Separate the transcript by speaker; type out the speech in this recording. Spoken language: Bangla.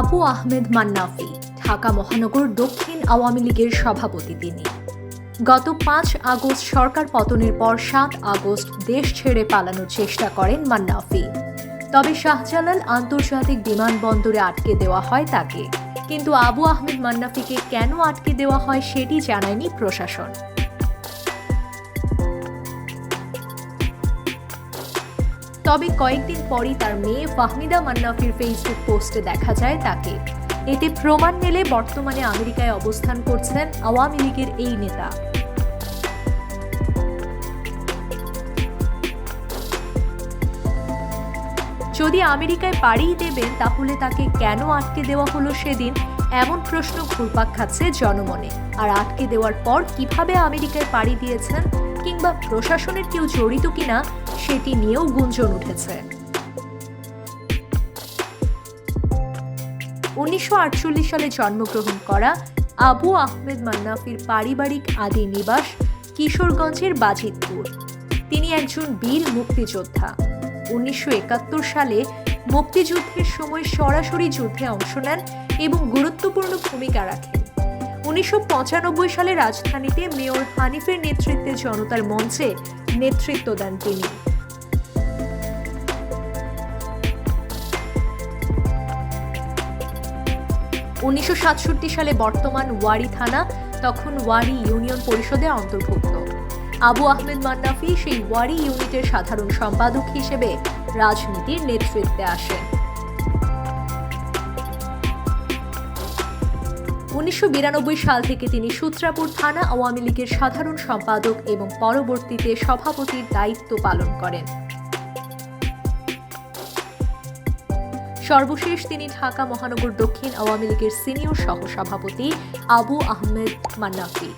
Speaker 1: আবু আহমেদ মান্নাফি, ঢাকা মহানগর দক্ষিণ আওয়ামী লীগের সভাপতি তিনি। গত পাঁচ আগস্ট সরকার পতনের পর সাত আগস্ট দেশ ছেড়ে পালানোর চেষ্টা করেন মান্নাফি। তবে শাহজালাল আন্তর্জাতিক বিমানবন্দরে আটকে দেওয়া হয় তাকে। কিন্তু আবু আহমেদ মান্নাফিকে কেন আটকে দেওয়া হয় সেটি জানায়নি প্রশাসন। তবে কয়েকদিন পরই তার মেয়ে ফাহমিদা মান্নাফির ফেসবুক পোস্টে দেখা যায় তাকে। এতে প্রমাণ মেলে বর্তমানে আমেরিকায় অবস্থান করছেন আওয়ামী লীগের এই নেতা। যদি আমেরিকায় পাড়িই দেবেন, তাহলে তাকে কেন আটকে দেওয়া হলো সেদিন? এমন প্রশ্ন ঘুরপাক খাচ্ছে জনমনে। আর আটকে দেওয়ার পর কীভাবে আমেরিকায় পাড়ি দিয়েছেন? কিংবা প্রশাসনের কেউ জড়িত কিনা, সেটি নিয়েও গুঞ্জন উঠেছে। উনিশশো সালে জন্মগ্রহণ করা আবু আহমেদ মান্নাফির পারিবারিক আদি নিবাস কিশোরগঞ্জের বাজিতপুর। তিনি একজন বীর মুক্তিযোদ্ধা। উনিশশো একাত্তর সালে মুক্তিযুদ্ধের সময় সরাসরি যুদ্ধে অংশ নেন এবং গুরুত্বপূর্ণ ভূমিকা রাখেন। উনিশশো সালে রাজধানীতে মেয়র হানিফের নেতৃত্বে জনতার মঞ্চে নেতৃত্ব দেন তিনি। উনিশশো সাতষট্টি সালে বর্তমান ওয়ারি থানা, তখন ওয়ারি ইউনিয়ন পরিষদে অন্তর্ভুক্ত। আবু আহমেদ মান্নাফি সেই ওয়ারি ইউনিটের সাধারণ সম্পাদক হিসেবে রাজনীতির নেতৃত্বে আসেন। উনিশশো বিরানব্বই সাল থেকে তিনি সূত্রাপুর থানা আওয়ামী লীগের সাধারণ সম্পাদক এবং পরবর্তীতে সভাপতির দায়িত্ব পালন করেন। সর্বশেষ তিনি ঢাকা মহানগর দক্ষিণ আওয়ামী লীগের সিনিয়র সহসভাপতি আবু আহমেদ মান্নাফি।